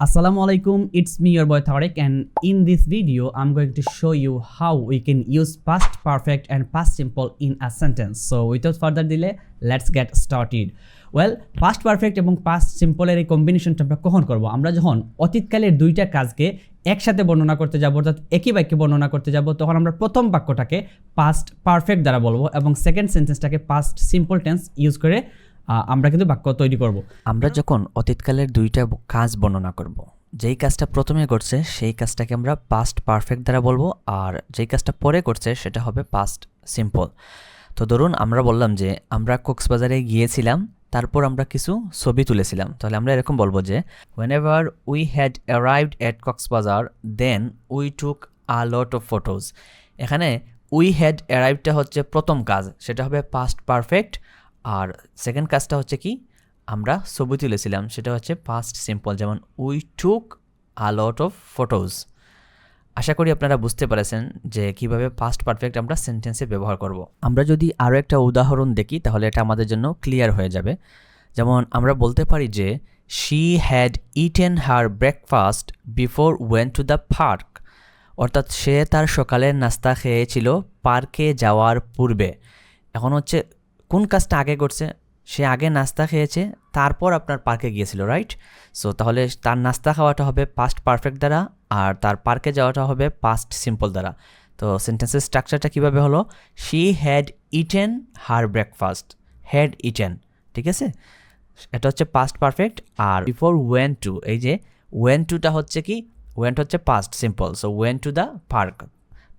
Assalamu alaikum, it's me your boy Tariq and in this video I'm going to show you how we can use past perfect and past simple in a sentence. So without further delay, let's get started. Well past perfect এবং past সিম্পলের এই কম্বিনেশনটা আমরা কখন করব আমরা যখন অতীতকালের দুইটা কাজকে একসাথে বর্ণনা করতে যাব অর্থাৎ একই বাক্যে বর্ণনা করতে যাব তখন আমরা প্রথম বাক্যটাকে পাস্ট পারফেক্ট দ্বারা বলব এবং সেকেন্ড সেন্টেন্সটাকে পাস্ট সিম্পল টেন্স ইউজ করে আমরা কিন্তু বাক্য তৈরি করব। আমরা যখন অতীতকালের দুইটা কাজ বর্ণনা করব, যেই কাজটা প্রথমে করছে সেই কাজটাকে আমরা পাস্ট পারফেক্ট দ্বারা বলব, আর যেই কাজটা পরে করছে সেটা হবে পাস্ট সিম্পল তো ধরুন, আমরা বললাম যে, আমরা কক্সবাজারে গিয়েছিলাম, তারপর আমরা কিছু ছবি তুলেছিলাম। তাহলে আমরা এরকম বলব যে when ever we had arrived at Cox's Bazar then we took a lot of photos এখানে উই হ্যাড অ্যারাইভটা হচ্ছে প্রথম কাজ, সেটা হবে পাস্ট পারফেক্ট আর সেকেন্ড কাজটা হচ্ছে কি? আমরা ছবি তুলেছিলাম, সেটা হচ্ছে পাস্ট সিম্পল যেমন we took a lot of photos আশা করি আপনারা বুঝতে পেরেছেন যে কীভাবে পাস্ট পারফেক্ট আমরা সেন্টেন্সে ব্যবহার করব। আমরা যদি আরও একটা উদাহরণ দেখি, তাহলে এটা আমাদের জন্য ক্লিয়ার হয়ে যাবে। যেমন আমরা বলতে পারি যে she had eaten her breakfast before went to the park অর্থাৎ সে তার সকালের নাস্তা খেয়েছিল পার্কে যাওয়ার পূর্বে। এখন হচ্ছে কোন কাজটা আগে করছে? সে আগে নাস্তা খেয়েছে, তারপর আপনার পার্কে গিয়েছিল রাইট সো তাহলে তার নাস্তা খাওয়াটা হবে পাস্ট পারফেক্ট দ্বারা আর তার পার্কে যাওয়াটা হবে পাস্ট সিম্পল দ্বারা। তো সেন্টেন্সের স্ট্রাকচারটা কীভাবে হলো? She had eaten her breakfast had eaten ঠিক আছে? এটা হচ্ছে পাস্ট পারফেক্ট আর বিফোর ওয়েন টু এই যে ওয়েন টুটা হচ্ছে কি? ওয়েন্ট হচ্ছে past simple so went to the park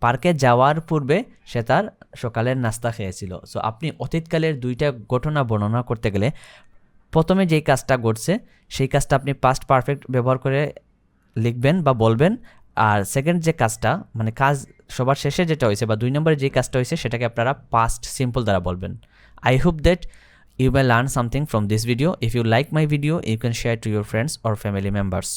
পার্কে যাওয়ার পূর্বে সে তার সকালের নাস্তা খেয়েছিল। সো আপনি অতীতকালের দুইটা ঘটনা বর্ণনা করতে গেলে প্রথমে যেই কাজটা ঘটছে, সেই কাজটা আপনি পাস্ট পারফেক্ট ব্যবহার করে লিখবেন বা বলবেন। আর সেকেন্ড যে কাজটা মানে কাজ সবার শেষে যেটা হয়েছে বা দুই নম্বরে যে কাজটা হয়েছে, সেটাকে আপনারা পাস্ট সিম্পল দ্বারা বলবেন। I hope that you may learn something from this video. If you like my video, you can share to your friends or family members.